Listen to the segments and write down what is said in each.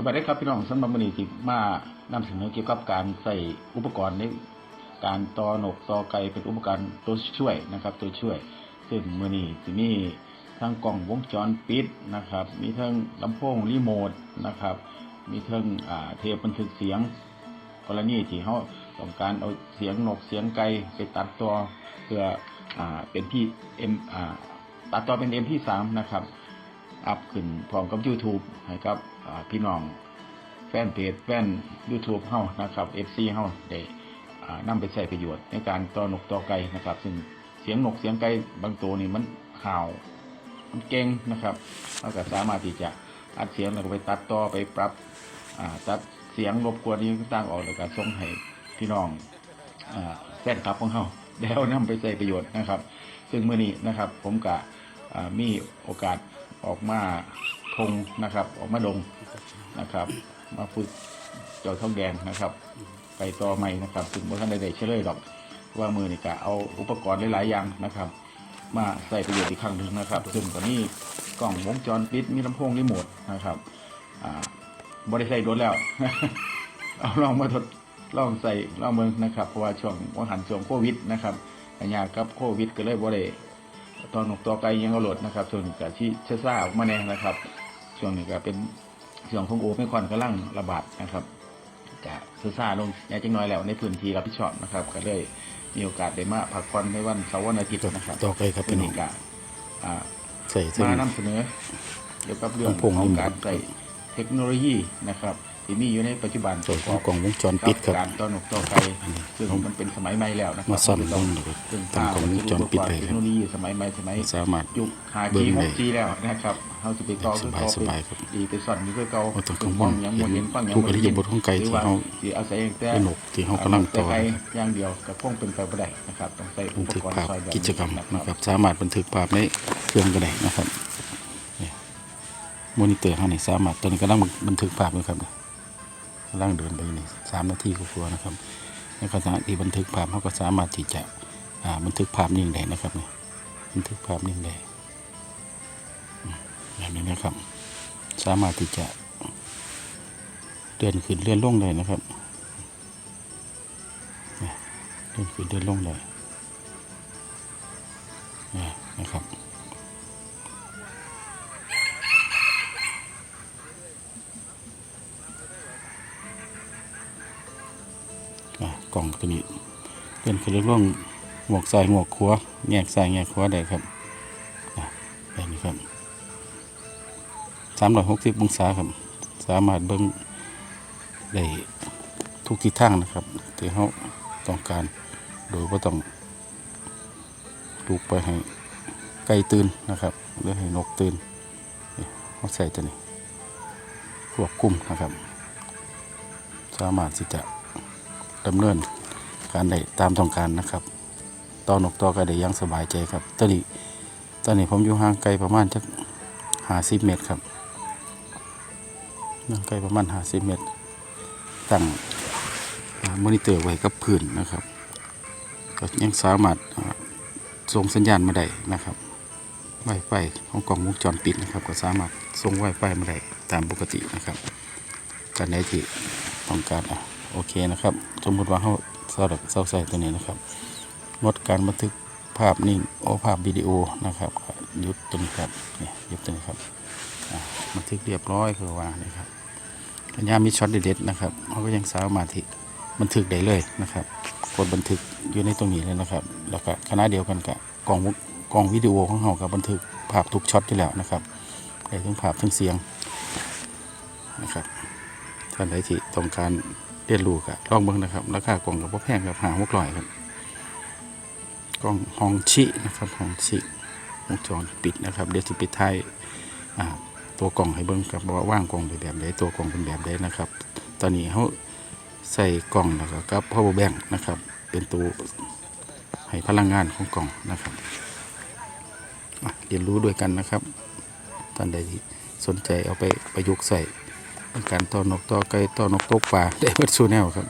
สวัสดีครับพี่น้องสำหรับวันนี้ที่มานำเสนอเกี่ยวกับการใส่อุปกรณ์ในการต่อหนกต่อไก่เป็นอุปกรณ์ตัวช่วยนะครับ ตัวช่วย ซึ่งมือนี้ที่มีทั้งกล่องวงจรปิดนะครับ มีทั้งลำโพงรีโมทนะครับ มีทั้งอ่าเทปบันทึกเสียง กรณีที่เขาต้องการเอาเสียงนกเสียงไก่ไปตัดต่อเพื่ออ่าเป็นที่เอ็มอ่าตัดต่อเป็นเอ็มที่สามนะครับ อัพขึ้นพร้อมกับ YouTube ให้กับ พี่น้องแฟนเพจแฟน YouTube เฮานะครับ FC เฮาได้อ่านำไปใช้ประโยชน์ในการต่อนกต่อไก่นะครับ ซึ่งเสียงนกเสียงไก่บางตัวนี่มันห่าวมันเก่งนะครับเราก็สามารถที่จะอัดเสียงแล้วก็ไปตัดต่อไปปรับตัดเสียงรบกวนนี้ต่างๆออกแล้วก็ส่งให้พี่น้องอ่าแฟนคลับของเฮาแล้วนำไปใช้ประโยชน์นะครับ ซึ่งเมื่อนี้นะครับผมกะมีโอกาสออกมา ทงนะครับ ออกมาดงนะครับ มาฝึกเจ้าทองแดงนะครับ ไปต่อใหม่นะครับถึงบนท่านใดๆเฉลยหรอกว่ามือนี่กะเอาอุปกรณ์หลายๆอย่างนะครับ มาใส่ประโยชน์อีกครั้งหนึ่งนะครับซึ่งตอนนี้กล่องวงจรปิดมีลำโพงรีโมทนะครับอ่าบริใส่โดนแล้ว เอาลองมาทดลองใส่ลองเมืองนะครับ เพราะว่าช่วงวังหันช่วงโควิดนะครับอันยากับโควิดก็เลยบ่ได้ตอนหนุกตัวไกลยังเอาโหลดนะครับส่วนกะที่เชซ่าออกมาแน่นะครับ ช่วงนี้ก็เป็นช่วงของโอไม่คอนกำลังระบาดนะครับกะเชซ่าลงยาจังน้อยแล้วในพื้นที่รับผิดชอบนะครับ ก็เลยมีโอกาสได้มาพักผ่อนในวันเสาร์วันอาทิตย์นะครับต่อไปครับเป็พี่นน้ออีงกอะอ่าใส่เส้นมานำเสนอเกี่ยวกับเรื่องลำโพงขอรีงโมทการใส่เทคโนโลยีนะครับ ที่มีอยู่ในปัจจุบันตัวของกล่องวงจรปิดครับการต่อนกต่อไกซึ่งมันเป็นสมัยใหม่แล้วนะครัมาซ่อมลงเลยซึ่งตั้งกล่องวงจรปิดไปเทคครับโนโลยีสมัยใหม่สมัยสามารถยุคเบิ่ 5G งได้ 6G แล้วนะครับเฮาสิไปต่อคือเก่าสบายๆครับดีไปซ่อนนี่คือเก่าโอ้ตรงข้างบนฟังหยังบ่เห็นฟังหยังทุกบ่อริยบทของไก่ที่หรือว่าเฮาสิอาศัยแต่เป็นนกที่เฮากำลังต่อแต่ไก่อย่างเดียวก็คงเป็นไปบ่ได้นะครับต้องใช้อุบันปทึกกรณ์ภาพช่วยแบบกิจกรรมนะนะคครัรับบสามารถบันทึกภาพในเครื่องก็ได้นะครับนี่มอนิเตอร์เฮานี่สามารถตอนนี้กำลังบันทึกภาพอยู่ครับ กำลังเดินไปนี่สามนาทีกว่าๆนะครับในขณะที่บันทึกภาพเฮาก็สามารถที่จะบันทึกภาพนิ่งได้นะครับนี่บันทึกภาพนิ่งได้อืมแบบนี้นะครับ สามารถที่จะเลื่อนขึ้นเลื่อนลงได้นะครับเลื่อนขึ้นเลื่อนลงได้นะครับ กล่องตัวนี้เลื่อนขึ้นเลื่อนลงหมวกใส่หมวกขัวแงกใส่แงกขัวได้ครับแบบนี้ครับสามร้อยหกสิบองศาครับ สามารถเบิ้งได้ทุกทิศทางนะครับที่เขาต้องการ โดยว่าต้องปลูกไปให้ไก่ตื่นนะครับหรือให้นกตื่นเขาใส่ตัวนี้ควบคุมนะครับ สามารถที่จะดำเนิน การได้ตามต้องการนะครับต่อนกต่อก่ได้ยังสบายใจครับตอนนี้ตอนนี้ผมอยู่ห่างไกลประมาณจักห้าสิบเมตรครับนั่งใกลประมาณห้าสิบเมตร ตั้งมอนิเตอร์ไว้กับพื้นนะครับก็ยังสามารถส่งสัญญาณมาได้นะครับไวไฟของกล่องวงจรปิดนะครับ ก็สามารถส่งไวไฟมาได้ตามปกตินะครับการใดที่ต้องการอะโอเคนะครับ สมมติว่าเขา สำหรับเซาใส่ตัวนี้นะครับงดการบันทึกภาพนิ่งโอภาพวิดีโอนะครับหยุดตัวนี้ครับนี่หยุดตัวนี้ครับบันทึกเรียบร้อยคือว่านี่ครับปัญญามีช็อตเด็ดๆนะครับเขาก็ยังสามารถที่บันทึกได้เลยนะครับกดบันทึกอยู่ในตรงนี้เลยนะครับ แล้วก็คณะเดียวกันกับกล้องวงกล้องวิดีโอของเขากับบันทึกภาพทุกช็อตที่แล้วนะครับได้ทั้งภาพทั้งเสียงนะครับท่านใดที่ต้องการ เรียนรู้ก็ลองเบิ่งนะครับ ราคากล่องกับพ่แพงกับหาหกร้อยครับกล้องฮองชินะครับฮองชิวงจรปิดนะครับเดี๋ยวจะปิดท้ายตัวกล่องให้เบิ้งครับว่าว่างกล่องเป็นแบบใดตัวกล่องเป็นแบบใดนะครับ ตอนนี้เขาใส่กล่องนะครับกับ power bank นะครับ เป็นตัวให้พลังงานของกล่องนะครับเรียนรู้ด้วยกันนะครับท่านใดที่สนใจเอาไปประยุกต์ใส่ การต่อนกต่อไก่ต่อนกตกปลาได้เบิดสูแนวครับ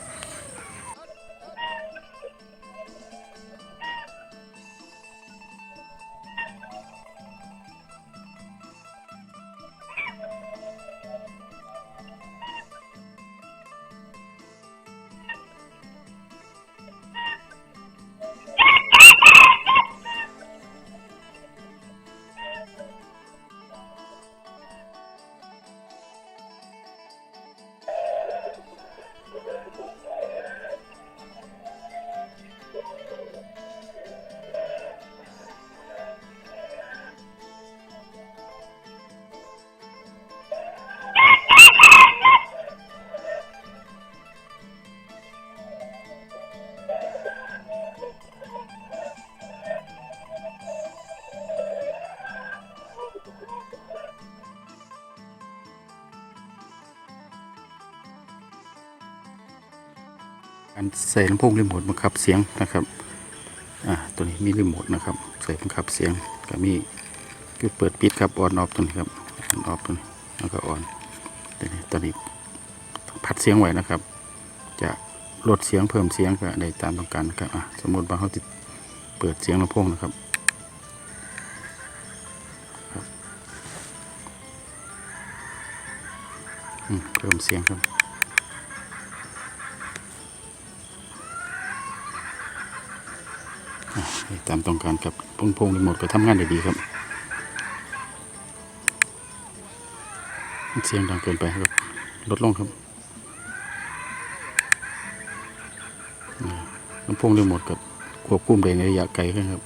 ใส่ลำโพงรีโมทบังคับเสียงนะครับอ่าตัวนี้มีรีโมทนะครับใส่บังคับเสียงก็มีคือเปิดปิดครับออนออฟตัวนี้ครับออนออฟตัวนี้แล้วก็ออนตัวนี้ตัวนี้พัดเสียงไว้นะครับ จะลดเสียงเพิ่มเสียงก็ได้ตามต้องการนะครับอะสมมติว่าเขาติดเปิดเสียงลำโพงนะครับเพิ่มเสียงครับ ตามต้องการครับพงพงรีโมทก็ทำงานได้ดีครับ เสียงดังเกินไปครับลดลงครับลำโพงรีโมทกับควบคุมได้ในระยะไกลครับ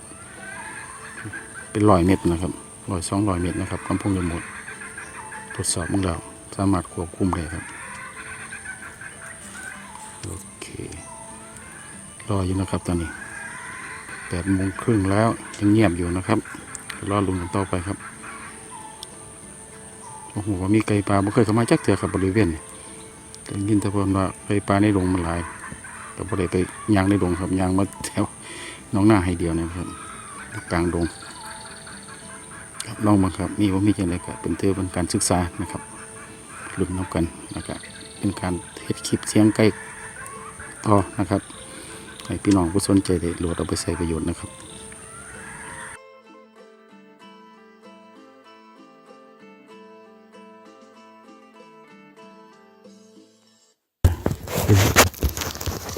เป็นร้อยเมตรนะครับร้อยสองร้อยเมตรนะครับลำโพงรีโมททดสอบของเราสามารถควบคุมได้ครับโอเครออยู่นะครับตอนนี้ ปดโมงครึ่งแล้วยังเงียบอยู่นะครับเดี๋ยวรอลุงกันต่อไปครับโอ้โหมีไก่ปลาไม่เคยเข้ามาจักเถื่อครับบริเวณนี้แต่ยินแต่เพิ่นว่าไก่ปลาในดงมันหลายแต่พอได้ไปยางในดงครับยางมาแถวหน้องหน้าให้เดียวนะครับกลางดงครับลองมาครับมีว่ามีจังไรก็เป็นเตือเป็นการศึกษานะครับรุ่นน้ำกันนะครับเป็นการเฮ็ดคลิปเสียงไก่ต่อนะครับ ให้พี่น้องผู้สนใจได้โหลดเอาไปใช้ประโยชน์นะครับ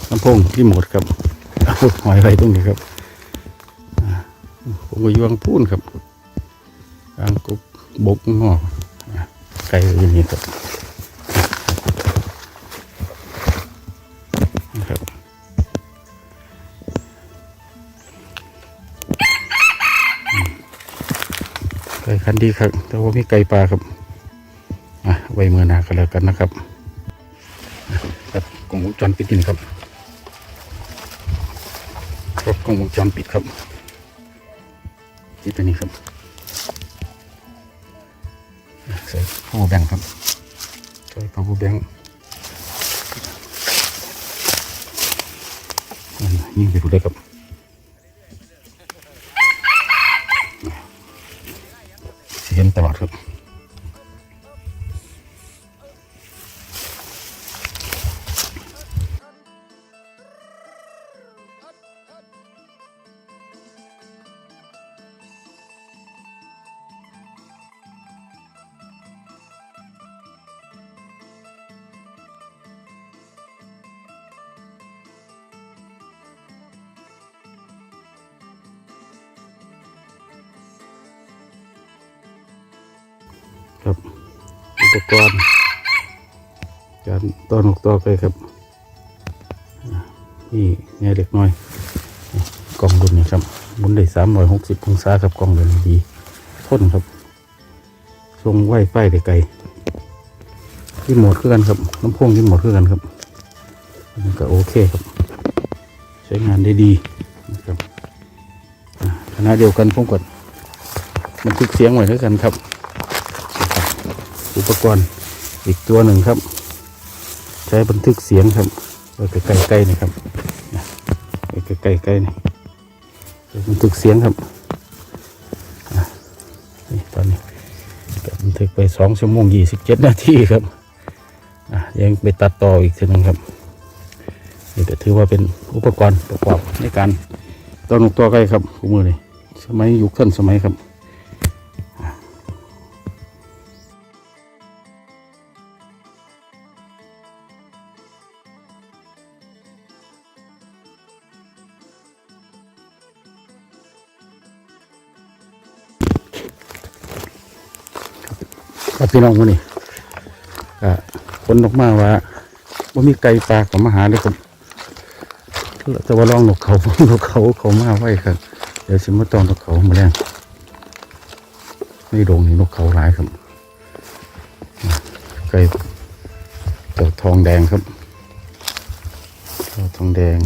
ลำโพงที่หมดครับเอาหอยไว้ตรงนี้ครับผมก็ยวงพูนครับกลางกุบบกงออ่าไก่อยู่นี่ครับนะครับ คันดีครับ แต่ว่ามีไก่ปลาครับอะไว้เมื่อนากันแล้วกันนะครับครับกล้องวงจรปิดนี่ครับครบกล้องวงจรปิดครับที่ตัวนี้ครับใส่พ่อแบงครับใส่พ่อแบงยิงไปดูได้ครับ เห็นตลอดครับ ครับอุปกรณ์การต้อนนกต่อไปครับนี่แง่เล็กน้อยกล่องรุ่นนี้ครับมุนได้สามร้อยหกสิบองศาครับกล่องรุ่นนี้ดีทนครับทรงไหวไฟได้ไกลที่หมดคือกันครับลำโพงที่หมดคือกันครับอันก็โอเคครับ ใช้งานได้ดีนะครับอ่าขณะเดียวกันผมกดบันทึกเสียงไว้ด้วยกันครับ อุปกรณ์อีกตัวหนึ่งครับ ใช้บันทึกเสียงครับไว้ใกล้ๆๆนี่ครับไว้ใกล้ๆใกล้ๆนี่บันทึกเสียงครับนี่ตอนนี้บันทึกไปสองชั่วโมงยี่สิบเจ็ดนาทีครับยังไปตัดต่ออีกทีหนึงครับนี่ก็ถือว่าเป็นอุปกรณ์ประกอบในการต้อนนกตัวไก่ครับคู่มือเลยสมัยยุคท่านสมัยครับ ครับพี่น้องคนนี้ก็คนออกมาว่าว่ามีไก่ปลาของมาหาเลยครับแต่ว่าลองนกเขานกเขาเขามาไว้ครับ เดี๋ยวสิมาตองนกเขามาแรงไม่โดงนี่นกเขาหลายครับไก่เต่าทองแดงครับเต่าทองแดง